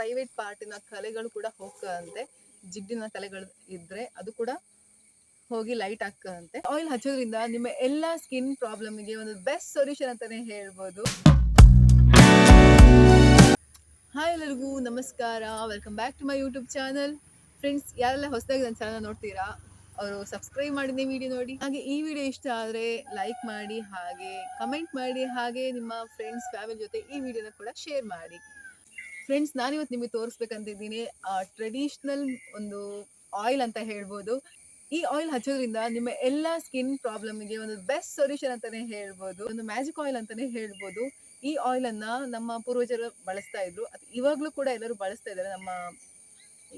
Private ಪಾರ್ಟಿನ ಕಲೆಗಳು ಕೂಡ ಹೋಗ್ತದಂತೆ. ಜಿಡ್ಡಿನ ಕಲೆಗಳು ಇದ್ರೆ ಅದು ಕೂಡ ಹೋಗಿ ಲೈಟ್ ಆಗ್ತದಂತೆ. ಆಯಿಲ್ ಹಚ್ಚೋದ್ರಿಂದ ನಿಮ್ಮ ಎಲ್ಲ ಸ್ಕಿನ್ ಪ್ರಾಬ್ಲಮ್ಗೆ ಒಂದು ಬೆಸ್ಟ್ ಸೊಲ್ಯೂಷನ್ ಅಂತಾನೆ ಹೇಳ್ಬೋದು. ಹಾಯ್ ಎಲ್ಲರಿಗೂ, ನಮಸ್ಕಾರ. Welcome back to my YouTube channel friends ಯಾರೆಲ್ಲ ಹೊಸದಾಗಿ ನನ್ನ ಚಾನಲ್ ನೋಡ್ತೀರಾ, ಅವರು ಸಬ್ಸ್ಕ್ರೈಬ್ ಮಾಡಿದ್ದೆ ವಿಡಿಯೋ ನೋಡಿ. ಹಾಗೆ ಈ ವಿಡಿಯೋ ಇಷ್ಟ ಆದರೆ ಲೈಕ್ ಮಾಡಿ, ಹಾಗೆ ಕಮೆಂಟ್ ಮಾಡಿ, ಹಾಗೆ ನಿಮ್ಮ ಫ್ರೆಂಡ್ಸ್ ಫ್ಯಾಮಿಲಿ ಜೊತೆ ಈ ವಿಡಿಯೋನ ಕೂಡ ಶೇರ್ ಮಾಡಿ. ಫ್ರೆಂಡ್ಸ್ ನಾನಿವತ್ತು ನಿಮಗೆ ತೋರಿಸ್ಬೇಕಂತಿದ್ದೀನಿ ಟ್ರೆಡಿಷ್ನಲ್ ಒಂದು ಆಯಿಲ್ ಅಂತ ಹೇಳ್ಬೋದು. ಈ ಆಯಿಲ್ ಹಚ್ಚೋದ್ರಿಂದ ನಿಮ್ಮ ಎಲ್ಲ ಸ್ಕಿನ್ ಪ್ರಾಬ್ಲಮ್ಗೆ ಒಂದು ಬೆಸ್ಟ್ ಸೊಲ್ಯೂಷನ್ ಅಂತಾನೆ ಹೇಳ್ಬೋದು, ಒಂದು ಮ್ಯಾಜಿಕ್ ಆಯಿಲ್ ಅಂತಾನೆ ಹೇಳ್ಬೋದು. ಈ ಆಯಿಲನ್ನು ನಮ್ಮ ಪೂರ್ವಜರು ಬಳಸ್ತಾ ಇದ್ರು. ಅದು ಇವಾಗಲೂ ಕೂಡ ಎಲ್ಲರೂ ಬಳಸ್ತಾ ಇದ್ದಾರೆ. ನಮ್ಮ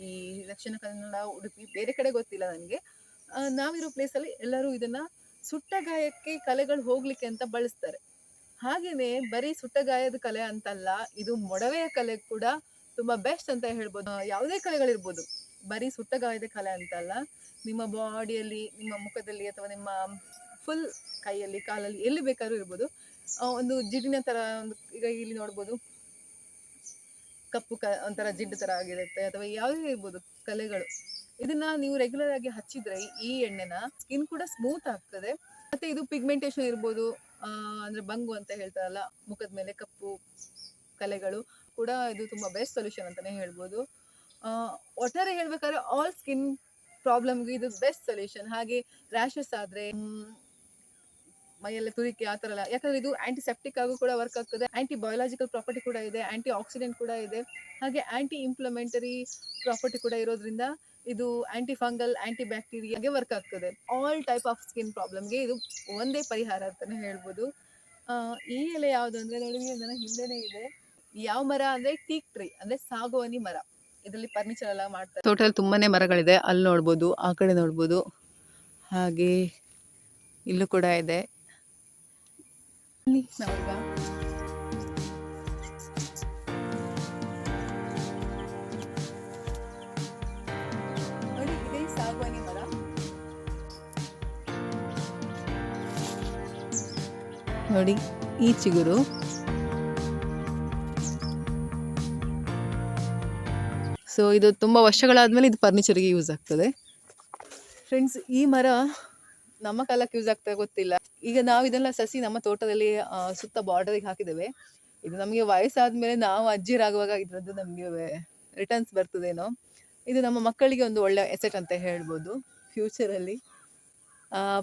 ಈ ದಕ್ಷಿಣ ಕನ್ನಡ, ಉಡುಪಿ, ಬೇರೆ ಕಡೆ ಗೊತ್ತಿಲ್ಲ ನನಗೆ. ನಾವಿರೋ ಪ್ಲೇಸಲ್ಲಿ ಎಲ್ಲರೂ ಇದನ್ನ ಸುಟ್ಟ ಗಾಯಕ್ಕೆ ಕಲೆಗಳು ಹೋಗ್ಲಿಕ್ಕೆ ಅಂತ ಬಳಸ್ತಾರೆ. ಹಾಗೇನೆ ಬರೀ ಸುಟ್ಟಗಾಯದ ಕಲೆ ಅಂತಲ್ಲ, ಇದು ಮೊಡವೆಯ ಕಲೆ ಕೂಡ ತುಂಬಾ ಬೆಸ್ಟ್ ಅಂತ ಹೇಳ್ಬೋದು. ಯಾವುದೇ ಕಲೆಗಳಿರ್ಬೋದು. ಬರೀ ಸುಟ್ಟಗಾಯದ ಕಲೆ ಅಂತಲ್ಲ, ನಿಮ್ಮ ಬಾಡಿಯಲ್ಲಿ ನಿಮ್ಮ ಮುಖದಲ್ಲಿ ಅಥವಾ ನಿಮ್ಮ ಫುಲ್ ಕೈಯಲ್ಲಿ, ಕಾಲಲ್ಲಿ ಎಲ್ಲಿ ಬೇಕಾದ್ರೂ ಇರ್ಬೋದು. ಒಂದು ಜಿಡ್ಡಿನ ತರ ಒಂದು ಈಗ ಇಲ್ಲಿ ನೋಡ್ಬೋದು. ಕಪ್ಪು ಕ, ಒಂಥರ ಜಿಡ್ಡು ತರ ಆಗಿರುತ್ತೆ ಅಥವಾ ಯಾವುದೇ ಇರ್ಬೋದು ಕಲೆಗಳು. ಇದನ್ನ ನೀವು ರೆಗ್ಯುಲರ್ ಆಗಿ ಹಚ್ಚಿದ್ರೆ ಈ ಎಣ್ಣೆನ ಸ್ಕಿನ್ ಕೂಡ ಸ್ಮೂತ್ ಆಗ್ತದೆ. ಮತ್ತೆ ಇದು ಪಿಗ್ಮೆಂಟೇಶನ್ ಇರ್ಬೋದು. ಅಂದ್ರೆ ಬಂಗು ಅಂತ ಹೇಳ್ತಾರಲ್ಲ, ಮುಖದ ಮೇಲೆ ಕಪ್ಪು ಕಲೆಗಳು ಕೂಡ ಇದು ತುಂಬಾ ಬೆಸ್ಟ್ ಸೊಲ್ಯೂಷನ್ ಅಂತಾನೆ ಹೇಳ್ಬೋದು. ಒಟ್ಟಾರೆ ಹೇಳ್ಬೇಕಾದ್ರೆ ಆಲ್ ಸ್ಕಿನ್ ಪ್ರಾಬ್ಲಮ್ಗೆ ಇದು ಬೆಸ್ಟ್ ಸೊಲ್ಯೂಷನ್ ಹಾಗೆ ರ್ಯಾಷಸ್ ಆದ್ರೆ ಮೈಯಲ್ಲಿ ತುರಿಕೆ ಆ ಥರ ಎಲ್ಲ. ಯಾಕಂದ್ರೆ ಇದು ಆಂಟಿಸೆಪ್ಟಿಕ್ ಆಗೂ ಕೂಡ ವರ್ಕ್ ಆಗ್ತದೆ. ಆಂಟಿ ಬಯೋಲಾಜಿಕಲ್ ಪ್ರಾಪರ್ಟಿ ಕೂಡ ಇದೆ ಆಂಟಿ ಆಕ್ಸಿಡೆಂಟ್ ಕೂಡ ಇದೆ. ಹಾಗೆ ಆಂಟಿ ಇಂಪ್ಲಮೆಂಟರಿ ಪ್ರಾಪರ್ಟಿ ಕೂಡ ಇರೋದ್ರಿಂದ ಇದು ಆಂಟಿ ಫಂಗಲ್ ಆಂಟಿ ಬ್ಯಾಕ್ಟೀರಿಯಾಗೆ ವರ್ಕ್ ಆಗ್ತದೆ. ಆಲ್ ಟೈಪ್ ಆಫ್ ಸ್ಕಿನ್ ಪ್ರಾಬ್ಲಮ್ಗೆ ಇದು ಒಂದೇ ಪರಿಹಾರ ಅಂತಲೇ ಹೇಳ್ಬೋದು. ಈ ಎಲೆ ಯಾವುದು ಅಂದ್ರೆ ನೋಡಿ ನನ್ನ ಹಿಂದೆನೇ ಇದೆ. ಯಾವ ಮರ ಅಂದ್ರೆ ಟೀಕ್ ಟ್ರೀ ಅಂದ್ರೆ ಸಾಗುವಾನಿ ಮರ. ಇದರಲ್ಲಿ ಫರ್ನಿಚರ್ ಎಲ್ಲ ಮಾಡ್ತಾರೆ. ತೋಟದಲ್ಲಿ ತುಂಬಾನೇ ಮರಗಳಿದೆ. ಅಲ್ಲಿ ನೋಡ್ಬೋದು, ಆ ಕಡೆ ನೋಡ್ಬೋದು. ಹಾಗೆ ಇಲ್ಲೂ ಕೂಡ ಇದೆ. ನೋಡಿ, ಈ ಚಿಗುರು. ಸೊ ಇದು ತುಂಬ ವರ್ಷಗಳಾದಮೇಲೆ ಇದು ಫರ್ನಿಚರ್ಗೆ ಯೂಸ್ ಆಗ್ತದೆ. ಫ್ರೆಂಡ್ಸ್ ಈ ಮರ ನಮ್ಮ ಕಾಲಕ್ಕೆ ಯೂಸ್ ಆಗ್ತಾ ಗೊತ್ತಿಲ್ಲ. ಈಗ ನಾವು ಇದೆಲ್ಲ ಸಸಿ ನಮ್ಮ ತೋಟದಲ್ಲಿ ಸುತ್ತ ಬಾರ್ಡರಿಗೆ ಹಾಕಿದ್ದೇವೆ. ಇದು ನಮಗೆ ವಯಸ್ಸಾದ್ಮೇಲೆ ನಾವು ಅಜ್ಜಿರಾಗುವಾಗ ಇದರದ್ದು ನಮಗೆ ರಿಟರ್ನ್ಸ್ ಬರ್ತದೇನೋ. ಇದು ನಮ್ಮ ಮಕ್ಕಳಿಗೆ ಒಂದು ಒಳ್ಳೆ ಎಸೆಟ್ ಅಂತ ಹೇಳ್ಬೋದು. ಫ್ಯೂಚರಲ್ಲಿ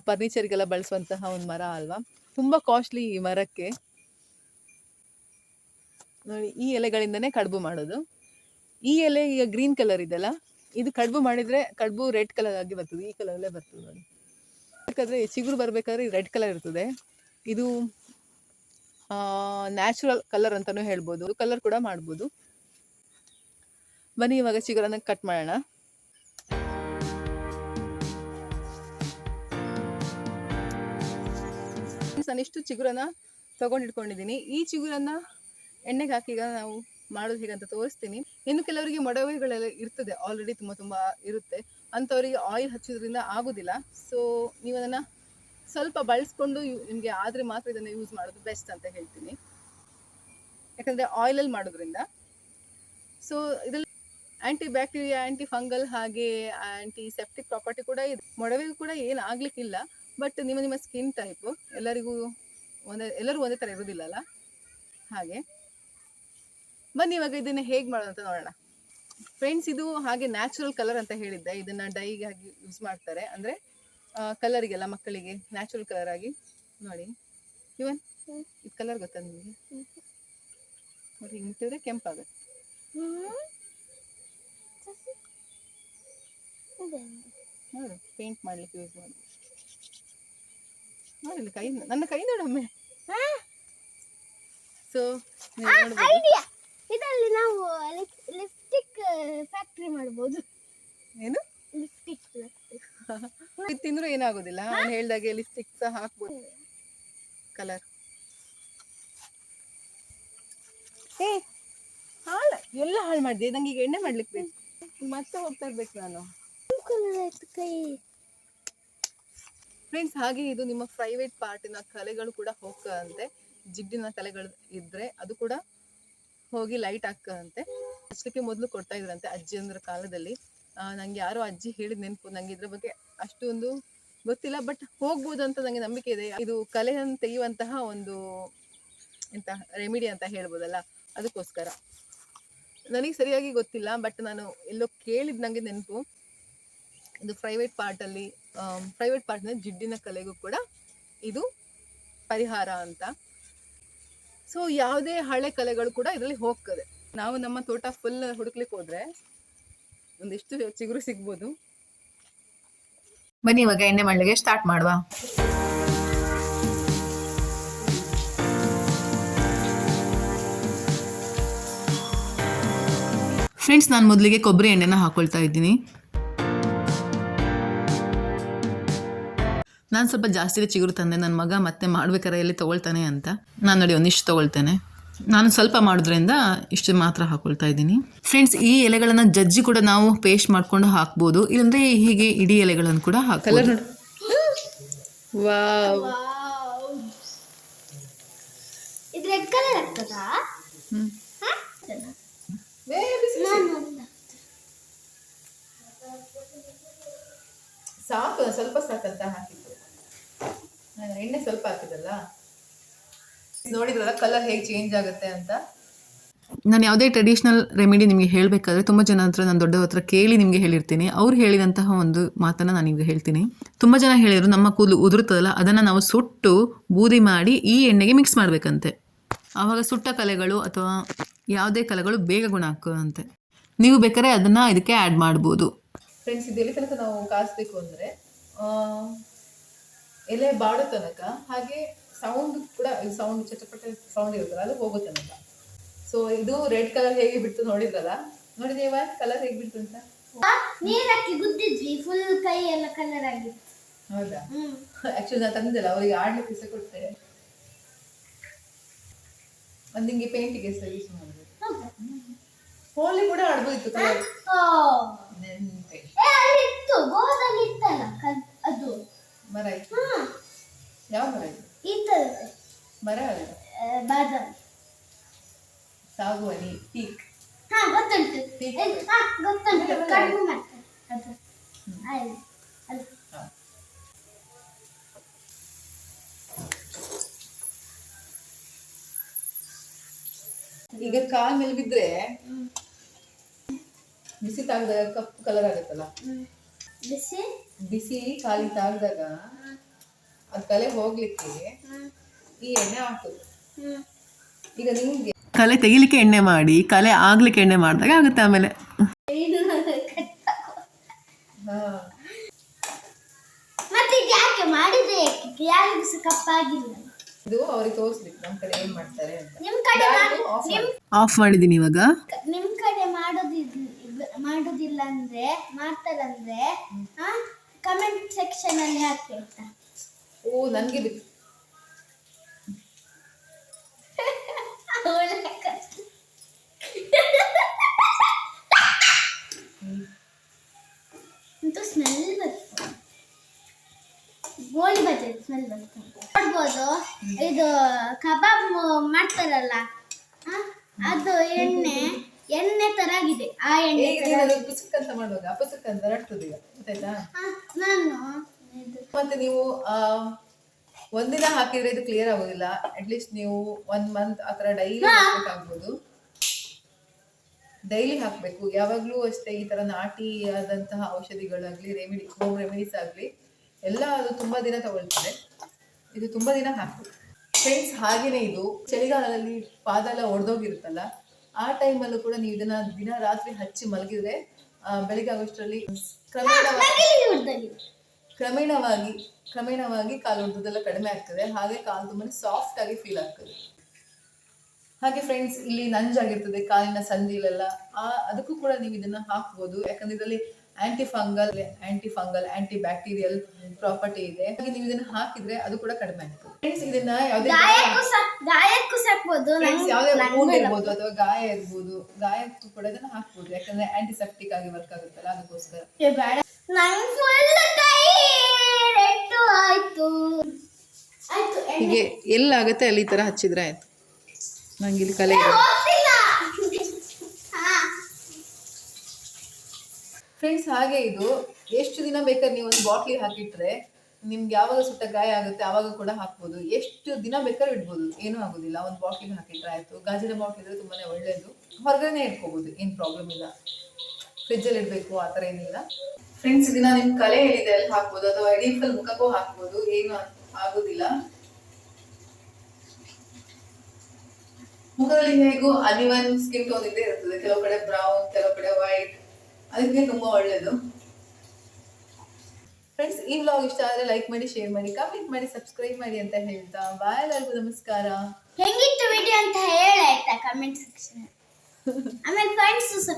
ಫರ್ನಿಚರ್ಗೆಲ್ಲ ಬಳಸುವಂತಹ ಒಂದು ಮರ ಅಲ್ವಾ? ತುಂಬ ಕಾಸ್ಟ್ಲಿ ಈ ಮರಕ್ಕೆ. ನೋಡಿ, ಈ ಎಲೆಗಳಿಂದನೇ ಕಡುಬು ಮಾಡೋದು. ಈ ಎಲೆ ಈಗ ಗ್ರೀನ್ ಕಲರ್ ಇದೆಲ್ಲ ಇದು ಕಡುಬು ಮಾಡಿದ್ರೆ ಕಡುಬು ರೆಡ್ ಕಲರ್ ಆಗಿ ಬರ್ತದೆ, ಈ ಕಲರಲ್ಲೇ ಬರ್ತದೆ ನೋಡಿ. ಯಾಕಂದ್ರೆ ಚಿಗುರು ಬರ್ಬೇಕಾದ್ರೆ ರೆಡ್ ಕಲರ್ ಇರ್ತದೆ. ಇದು ನ್ಯಾಚುರಲ್ ಕಲರ್ ಅಂತಾನೂ ಹೇಳ್ಬೋದು. ಕಲರ್ ಕೂಡ ಮಾಡ್ಬೋದು. ಬನ್ನಿ, ಇವಾಗ ಚಿಗುರನ್ನ ಕಟ್ ಮಾಡೋಣ. ನಾನು ಇಷ್ಟು ಚಿಗುರನ್ನ ತಗೊಂಡಿಟ್ಕೊಂಡಿದ್ದೀನಿ. ಈ ಚಿಗುರನ್ನ ಎಣ್ಣೆಗೆ ಹಾಕಿ ಈಗ ನಾವು ಮಾಡೋದು ಹೇಗಂತ ತೋರಿಸ್ತೀನಿ. ಇನ್ನು ಕೆಲವರಿಗೆ ಮೊಡವೆಗಳೆಲ್ಲ ಇರ್ತದೆ. ಆಲ್ರೆಡಿ ತುಂಬ ತುಂಬ ಇರುತ್ತೆ. ಅಂಥವರಿಗೆ ಆಯಿಲ್ ಹಚ್ಚೋದ್ರಿಂದ ಆಗೋದಿಲ್ಲ. ಸೊ ನೀವು ಅದನ್ನು ಸ್ವಲ್ಪ ಬಳಸ್ಕೊಂಡು ನಿಮಗೆ ಆದರೆ ಮಾತ್ರ ಇದನ್ನು ಯೂಸ್ ಮಾಡೋದು ಬೆಸ್ಟ್ ಅಂತ ಹೇಳ್ತೀನಿ. ಯಾಕಂದರೆ ಆಯಿಲಲ್ಲಿ ಮಾಡೋದ್ರಿಂದ. ಸೊ ಇದರಲ್ಲಿ ಆ್ಯಂಟಿ ಬ್ಯಾಕ್ಟೀರಿಯಾ ಆ್ಯಂಟಿ ಫಂಗಲ್ ಹಾಗೆ ಆ್ಯಂಟಿ ಸೆಪ್ಟಿಕ್ ಪ್ರಾಪರ್ಟಿ ಕೂಡ ಇದೆ. ಮೊಡವೆಗೂ ಕೂಡ ಏನು ಆಗ್ಲಿಕ್ಕಿಲ್ಲ. ಬಟ್ ನಿಮ್ಮ ನಿಮ್ಮ ಸ್ಕಿನ್ ಟೈಪು ಎಲ್ಲರಿಗೂ ಒಂದೇ ಎಲ್ಲರೂ ಒಂದೇ ಥರ ಇರೋದಿಲ್ಲಲ್ಲ? ಹಾಗೆ. ಬನ್ನಿ ಇವಾಗ ಇದನ್ನು ಹೇಗೆ ಮಾಡೋದು ಅಂತ ನೋಡೋಣ. ಫ್ರೆಂಡ್ಸ್ ಇದು ಹಾಗೆ ನ್ಯಾಚುರಲ್ ಕಲರ್ ಅಂತ ಹೇಳಿದ್ದೆ. ಇದನ್ನು ಡೈಗೆ ಆಗಿ ಯೂಸ್ ಮಾಡ್ತಾರೆ. ಅಂದರೆ ಕಲರಿಗೆಲ್ಲ ಮಕ್ಕಳಿಗೆ ನ್ಯಾಚುರಲ್ ಕಲರ್ ಆಗಿ ನೋಡಿ. ಇವನ್ ಇದು ಕಲರ್ ಗೊತ್ತಾ ನಿಮಗೆ? ನೋಡಿ ಹಿಂಗೆ ಮುಟ್ಟಿದ್ರೆ ಕೆಂಪಾಗುತ್ತೆ. ನೋಡು ಪೇಂಟ್ ಮಾಡ್ಲಿಕ್ಕೆ ಯೂಸ್ ಮಾಡಿ. ನೋಡಿ ಇಲ್ಲಿ ಕೈ ನನ್ನ ಕೈ ನೋಡಮ್ಮೆ. ಸೊ ಐಡಿಯಾ ಇದರಲ್ಲಿ ನಾವು ಲಿಪ್ಸ್ಟಿಕ್ ಫ್ಯಾಕ್ಟ್ರಿ ಮಾಡ್ಬೋದು. ಏನು? ಲಿಪ್ಸ್ಟಿಕ್ ಇದು ತಿಂದ್ರು ಏನಾಗೋದಿಲ್ಲ. ಅವ್ನು ಹೇಳ್ದಾಗೆ ಲಿಪ್ಸ್ಟಿಕ್ ಸಹ ಹಾಕ್ಬೋದು. ಕಲರ್ ಏ ಹಾಳು. ಎಲ್ಲ ಹಾಳು ಮಾಡಿದೆ. ನಂಗೆ ಈಗ ಎಣ್ಣೆ ಮಾಡ್ಲಿಕ್ಕೆ ಬೇಕು. ಮತ್ತೆ ಹೋಗ್ತಾ ಇರ್ಬೇಕು ನಾನು. ಕಲರ್ ಆಯ್ತು ಕೈ. ಫ್ರೆಂಡ್ಸ್ ಹಾಗೆ ಇದು ನಿಮ್ಮ ಪ್ರೈವೇಟ್ ಪಾರ್ಟಿನ ಕಲೆಗಳು ಕೂಡ ಹೋಗ್ತದಂತೆ ಜಿಡ್ಡಿನ ಕಲೆಗಳು ಇದ್ರೆ ಅದು ಕೂಡ ಹೋಗಿ ಲೈಟ್ ಹಾಕಂತೆ ಅಷ್ಟಕ್ಕೆ ಮೊದಲು ಕೊಡ್ತಾ ಇದ್ರಂತೆ ಅಜ್ಜಿಯಂದ್ರ ಕಾಲದಲ್ಲಿ. ನಂಗೆ ಯಾರೋ ಅಜ್ಜಿ ಹೇಳಿದ ನೆನಪು, ನಂಗೆ ಇದ್ರ ಬಗ್ಗೆ ಅಷ್ಟೊಂದು ಗೊತ್ತಿಲ್ಲ ಬಟ್ ಹೋಗ್ಬೋದು ಅಂತ ನಂಗೆ ನಂಬಿಕೆ ಇದೆ. ಇದು ಕಲೆಯನ್ನು ತೆಗೆಯುವಂತಹ ಒಂದು ಎಂತ ರೆಮಿಡಿ ಅಂತ ಹೇಳ್ಬೋದಲ್ಲ? ಅದಕ್ಕೋಸ್ಕರ. ನನಗೆ ಸರಿಯಾಗಿ ಗೊತ್ತಿಲ್ಲ ಬಟ್ ನಾನು ಎಲ್ಲೋ ಕೇಳಿದ್ ನಂಗೆ ನೆನಪು. ಇದು ಪ್ರೈವೇಟ್ ಪಾರ್ಟಲ್ಲಿ ಪ್ರೈವೇಟ್ ಪಾರ್ಟ್ನ ಜಿಡ್ಡಿನ ಕಲೆಗೂ ಕೂಡ ಇದು ಪರಿಹಾರ ಅಂತ. ಸೊ ಯಾವುದೇ ಹಳೆ ಕಲೆಗಳು ಕೂಡ ಇದರಲ್ಲಿ ಹೋಗ್ತದೆ. ನಾವು ನಮ್ಮ ತೋಟ ಫುಲ್ ಹುಡುಕ್ಲಿಕ್ಕೆ ಹೋದ್ರೆ ಒಂದಿಷ್ಟು ಚಿಗುರು ಸಿಗ್ಬೋದು. ಬನ್ನಿ, ಇವಾಗ ಎಣ್ಣೆ ಮಾಡ್ಲಿಕ್ಕೆ ಸ್ಟಾರ್ಟ್ ಮಾಡುವ. ಫ್ರೆಂಡ್ಸ್ ನಾನು ಮೊದಲಿಗೆ ಕೊಬ್ಬರಿ ಎಣ್ಣೆನ ಹಾಕೊಳ್ತಾ ಇದ್ದೀನಿ. ನಾನು ಸ್ವಲ್ಪ ಜಾಸ್ತಿ ಚಿಗುರು ತಂದೆ ನನ್ನ ಮಗ ಮತ್ತೆ ಮಾಡ್ಬೇಕಾರೆ ಎಲ್ಲಿ ತೊಗೊಳ್ತಾನೆ ಅಂತ. ನಾನು ನೋಡಿ ಒಂದಿಷ್ಟು ತೊಗೊಳ್ತೇನೆ. ನಾನು ಸ್ವಲ್ಪ ಮಾಡೋದ್ರಿಂದ ಇಷ್ಟು ಮಾತ್ರ ಹಾಕೊಳ್ತಾ ಇದ್ದೀನಿ. ಫ್ರೆಂಡ್ಸ್ ಈ ಎಲೆಗಳನ್ನು ಜಜ್ಜಿ ಕೂಡ ನಾವು ಪೇಸ್ಟ್ ಮಾಡ್ಕೊಂಡು ಹಾಕ್ಬೋದು. ಇಲ್ಲಾಂದರೆ ಹೀಗೆ ಇಡೀ ಎಲೆಗಳನ್ನು ಕೂಡ ಹಾಕ್ಬೋದು. ವಾವ್ ಇದು ರೆಡ್ ಕಲರ್ ಆಗ್ತದಾ? ಹಾ? ನಾನು ಸಾಕು ಸ್ವಲ್ಪ ಸಾಕಂತ ನಾನು ಎಣ್ಣೆ ಸ್ವಲ್ಪ ಹಾಕಿದಲ್ಲ? ನೋಡಿದ್ರಲ್ಲ ಕಲರ್ ಹೇಗೆ ಚೇಂಜ್ ಆಗುತ್ತೆ ಅಂತ? ನಾನು ಯಾವುದೇ ಟ್ರೆಡಿಷ್ನಲ್ ರೆಮಿಡಿ ನಿಮಗೆ ಹೇಳಬೇಕಾದ್ರೆ ತುಂಬ ಜನ ಹತ್ರ ನಾನು ದೊಡ್ಡವ್ರ ಹತ್ರ ಕೇಳಿ ನಿಮಗೆ ಹೇಳಿರ್ತೀನಿ. ಅವ್ರು ಹೇಳಿದಂತಹ ಒಂದು ಮಾತನ್ನು ನಾನು ನಿಮಗೆ ಹೇಳ್ತೀನಿ. ತುಂಬ ಜನ ಹೇಳಿದರು ನಮ್ಮ ಕೂದಲು ಉದುರುತ್ತದಲ್ಲ ಅದನ್ನು ನಾವು ಸುಟ್ಟು ಬೂದಿ ಮಾಡಿ ಈ ಎಣ್ಣೆಗೆ ಮಿಕ್ಸ್ ಮಾಡಬೇಕಂತೆ. ಆವಾಗ ಸುಟ್ಟ ಕಲೆಗಳು ಅಥವಾ ಯಾವುದೇ ಕಲೆಗಳು ಬೇಗ ಗುಣ ಆಗ್ತದಂತೆ. ನೀವು ಬೇಕಾದ್ರೆ ಅದನ್ನು ಇದಕ್ಕೆ ಆ್ಯಡ್ ಮಾಡ್ಬೋದು. ಫ್ರೆಂಡ್ಸ್ ಇದೆಲ್ಲ ತನಕ ನಾವು ಕಾಯಿಸ್ಬೇಕು ಅಂದರೆ ಎಲೆ ಬಾಡೋ ತನಕ ಹಾಗೆ ಸೌಂಡ್ ಕೂಡ ಸೌಂಡ್ ಚಟಪಟ ಸೌಂಡ್ ಇರುತ್ತಲ್ಲ ಅದು ಹೋಗೋ ತನಕ. ಸೊ ಇದು ರೆಡ್ ಕಲರ್ ಹೇಗೆ ಬಿಡ್ತು ನೋಡಿದ್ರಲ್ಲ? ನೋಡಿದೇವ ಕಲರ್ ಹೇಗೆ ಬಿಡ್ತು ಅಂತ? ನೀರಕ್ಕೆ ಗುದ್ದಿದ್ವಿ ಫುಲ್ ಕೈ ಎಲ್ಲ ಕಲರ್ ಆಗಿತ್ತು. ಹೌದಾ? ಆಕ್ಚುಲಿ ನಾನು ತಂದಿಲ್ಲ ಅವರಿಗೆ ಆಡ್ಲಿಕ್ಕೆ ಸಹ ಕೊಟ್ಟೆ. ಅದು ನಿಂಗೆ ಪೇಂಟಿಗೆ ಸಹ ಯೂಸ್ ಮಾಡಿದ್ರು? ಹೋಲಿ ಕೂಡ ಆಡ್ಬೋದಿತ್ತು ಕಲರ್ ನೆನ್ಪೆ. ಅದು. ಮರ ಯಾವ ಮರ ಮರ ಬಾದಾಮಿ. ಸಾಗುವನಿ ಟೀಕ್ ಹಾ ಗೊತ್ತುಂಟು. ಹಾ ಗೊತ್ತುಂಟು. ಕಡಿಮೆ ಮಾಡ್ತಾರೆ ಅದು. ಆಯ್ತು. ಈಗ ಕಾಲ್ ಮೇಲೆ ಬಿದ್ರೆ ಬಿಸಿ ತಾಗದಾಗ ಕಪ್ಪು ಕಲರ್ ಆಗುತ್ತಲ್ಲ. ಬಿಸಿ? ಬಿಸಿ ಕಾಲಿಗೆ ತಾಗ್ದಾಗ ಅದ್ ತಲೆ ಹೋಗ್ಲಿಕ್ಕೆ ಈ ಎಣ್ಣೆ ಹಾಕುದು ಈಗ ನಿಮ್ಗೆ ಕಲೆ ತೆಗಿಲಿಕ್ಕೆ ಎಣ್ಣೆ ಮಾಡಿ ಕಲೆ ಆಗ್ಲಿಕ್ಕೆ ಎಣ್ಣೆ ಮಾಡಿದಾಗ ಆಗುತ್ತೆ ಆಮೇಲೆ. ಮತ್ತೆ ಯಾಕೆ ಮಾಡಿದ್ರೆ ಯಾಕೆ? ಯಾರಿಗೂ ಸಹ ಕಪ್ಪಾಗಿಲ್ಲ. ಇದು ಅವ್ರಿಗೆ ತೋರಿಸ್ಲಿಕ್ಕೆ ನಮ್ಮ ಕಡೆ ಏನ್ ಮಾಡ್ತಾರೆ ಅಂತ. ನಿಮ್ ಕಡೆ ಆಫ್ ಮಾಡಿದೀನಿ ಇವಾಗ. ನಿಮ್ ಕಡೆ ಮಾಡೋದಿಲ್ಲ ಮಾಡೋದಿಲ್ಲ ಅಂದ್ರೆ ಮಾಡ್ತಾರಂದ್ರೆ ಕಮೆಂಟ್ ಸೆಕ್ಷನ್ ಅಲ್ಲಿ ಹಾಕಿ ಆಯ್ತಾ? ಓ ನನ್ಗೆ ಬಿತ್ತು. ಅಂತೂ ಸ್ಮೆಲ್ ಬರ್ತದೆ ಗೋಳಿ ಬರ್ತದೆ ಸ್ಮೆಲ್ ಬರ್ತದೆ ನೋಡ್ಬೋದು ಇದು ಕಬಾಬ್ ಮಾಡ್ತಾರಲ್ಲ ಆ, ಅದು ಎಣ್ಣೆ. ಎಣ್ಣೆ ತರ ಆಗಿದೆ. ಆ ಎಣ್ಣೆ ಈಗ ನೀನು ಅಂತ ಮಾಡುವಾಗ ಅಪುಸ್ತಕ ಅಂತ ರಟ್ಟುದು ಈಗ ಗೊತ್ತಾಯ್ತಾ ಆ, ನಾನು ಇದು ಮತ್ತೆ ನೀವು ಆ, ಒಂದಿನ ಹಾಕಿದ್ರೆ ಇದು ಕ್ಲಿಯರ್ ಆಗೋದಿಲ್ಲ. ಅಟ್ಲೀಸ್ಟ್ ನೀವು ಒನ್ ಮಂತ್ ಆ ಥರ ಡೈಲಿ ಹಾಕ್ಬೇಕಾಗ್ಬೋದು. ಡೈಲಿ ಹಾಕಬೇಕು. ಯಾವಾಗಲೂ ಅಷ್ಟೇ ಈ ತರ ನಾಟಿ ಆದಂತಹ ಔಷಧಿಗಳಾಗ್ಲಿ ರೆಮಿಡಿ ಹೋಮ್ ರೆಮಿಡೀಸ್ ಆಗಲಿ ಎಲ್ಲ ಅದು ತುಂಬಾ ದಿನ ತಗೊಳ್ತದೆ. ಇದು ತುಂಬಾ ದಿನ ಹಾಕಬೇಕು. ಫ್ರೆಂಡ್ಸ್ ಹಾಗೇನೆ ಇದು. ಚಳಿಗಾಲದಲ್ಲಿ ಪಾದ ಎಲ್ಲ ಒಡೆದೋಗಿರುತ್ತಲ್ಲ ಆ ಟೈಮಲ್ಲೂ ಕೂಡ ನೀವು ಇದನ್ನ ದಿನ ರಾತ್ರಿ ಹಚ್ಚಿ ಮಲಗಿದ್ರೆ ಬೆಳಿಗ್ಗೆ ಆಗೋಷ್ಟರಲ್ಲಿ ಕ್ರಮೇಣವಾಗಿ ಕ್ರಮೇಣವಾಗಿ ಕ್ರಮೇಣವಾಗಿ ಕಾಲು ಉದ್ದದೆಲ್ಲ ಕಡಿಮೆ ಆಗ್ತದೆ. ಹಾಗೆ ಕಾಲು ತುಂಬಾ ಸಾಫ್ಟ್ ಆಗಿ ಫೀಲ್ ಆಗ್ತದೆ. ಹಾಗೆ ಫ್ರೆಂಡ್ಸ್ ಇಲ್ಲಿ ನಂಜಾಗಿರ್ತದೆ ಕಾಲಿನ ಸಂದಿಲೆಲ್ಲ. ಆ ಅದಕ್ಕೂ ಕೂಡ ನೀವು ಇದನ್ನ ಹಾಕ್ಬೋದು. ಯಾಕಂದ್ರೆ ಇದರಲ್ಲಿ anti fungal anti fungal anti bacterial property ಇದೆ. ಹಾಗೆ ನೀವು ಇದನ್ನ ಹಾಕಿದ್ರೆ ಅದು ಕೂಡ ಕಡಿಮೆ ಆಗ್ತದೆ ಫ್ರೆಂಡ್ಸ್ ಇದನ್ನ ಯಾವುದೇ ಯಾವುದೇ ಇರ್ಬೋದು ಅಥವಾ ಗಾಯ ಇರ್ಬೋದು ಗಾಯಕ್ಕೂ ಕೂಡ ಇದನ್ನ ಹಾಕ್ಬೋದು. ಯಾಕಂದ್ರೆ ಆಂಟಿಸೆಪ್ಟಿಕ್ ಆಗಿ ವರ್ಕ್ ಆಗುತ್ತಲ್ಲ ಅದಕ್ಕೋಸ್ಕರ. ಹೀಗೆ ಎಲ್ಲಾಗುತ್ತೆ ಅಲ್ಲಿ ಈ ತರ ಹಚ್ಚಿದ್ರೆ ಆಯ್ತು. ನಂಗೆ ಇಲ್ಲಿ ಕಲೆ ಇದೆ ಹೋಗ್ತಿಲ್ಲ ಹಾ ಫ್ರೆಂಡ್ಸ್ ಹಾಗೆ ಇದು. ಎಷ್ಟು ದಿನ ಬೇಕಾದ್ರೆ ನೀವು ಒಂದು ಬಾಟ್ಲಿ ಹಾಕಿಟ್ರೆ ನಿಮ್ಗೆ ಯಾವಾಗ ಸುಟ್ಟ ಗಾಯ ಆಗುತ್ತೆ ಆವಾಗ ಕೂಡ ಹಾಕ್ಬೋದು. ಎಷ್ಟು ದಿನ ಬೇಕಾದ್ರೂ ಇಡ್ಬೋದು. ಏನೂ ಆಗೋದಿಲ್ಲ. ಒಂದು ಬಾಟ್ಲಿಗೆ ಹಾಕಿಟ್ರೆ ಆಯಿತು. ಗಾಜಿನ ಬಾಟ್ಲಿ ಇದ್ರೆ ತುಂಬಾ ಒಳ್ಳೆಯದು ಹೊರಗಡೆ ಇಟ್ಕೋಬೋದು. ಏನು ಪ್ರಾಬ್ಲಮ್ ಇಲ್ಲ. ಫ್ರಿಜ್ಜಲ್ಲಿ ಇಡಬೇಕು, ಆ ಥರ ಏನಿಲ್ಲ. ಫ್ರೆಂಡ್ಸ್ ಇದನ್ನ ನಿಮ್ಮ ಕಲೆ ಹೇಳಿದೆ ಅಲ್ಲಿ ಹಾಕ್ಬೋದು. ಅಥವಾ ಎಡಿಫಲ್ ಫುಲ್ ಮುಖಕ್ಕೂ ಹಾಕ್ಬೋದು. ಏನು ಆಗೋದಿಲ್ಲ. ಮುಖದಲ್ಲಿ ಹೇಗೂ ಅನಿವನ್ ಸ್ಕಿನ್ ಟೋನ್ ಇದ್ದೇ ಇರ್ತದೆ ಕೆಲವು ಕಡೆ ಬ್ರೌನ್ ಕೆಲವು ಕಡೆ ವೈಟ್ ಅದಕ್ಕೆ ತುಂಬಾ ಒಳ್ಳೇದು. ಫ್ರೆಂಡ್ಸ್ ಈ ವ್ಲಾಗ್ ಇಷ್ಟ ಆದರೆ ಲೈಕ್ ಮಾಡಿ ಶೇರ್ ಮಾಡಿ ಕಮೆಂಟ್ ಮಾಡಿ ಸಬ್ಸ್ಕ್ರೈಬ್ ಮಾಡಿ ಅಂತ ಹೇಳ್ತಾ ಬಾಯ್ ಎಲ್ಲರಿಗೂ ನಮಸ್ಕಾರ. ಹೆಂಗಿತ್ತು ವಿಡಿಯೋ ಅಂತ ಹೇಳಾಯ್ತಾ ಕಮೆಂಟ್ ಸೆಕ್ಷನ್ ಆಮೇಲೆ ಫ್ರೆಂಡ್ಸ್ ಸಹ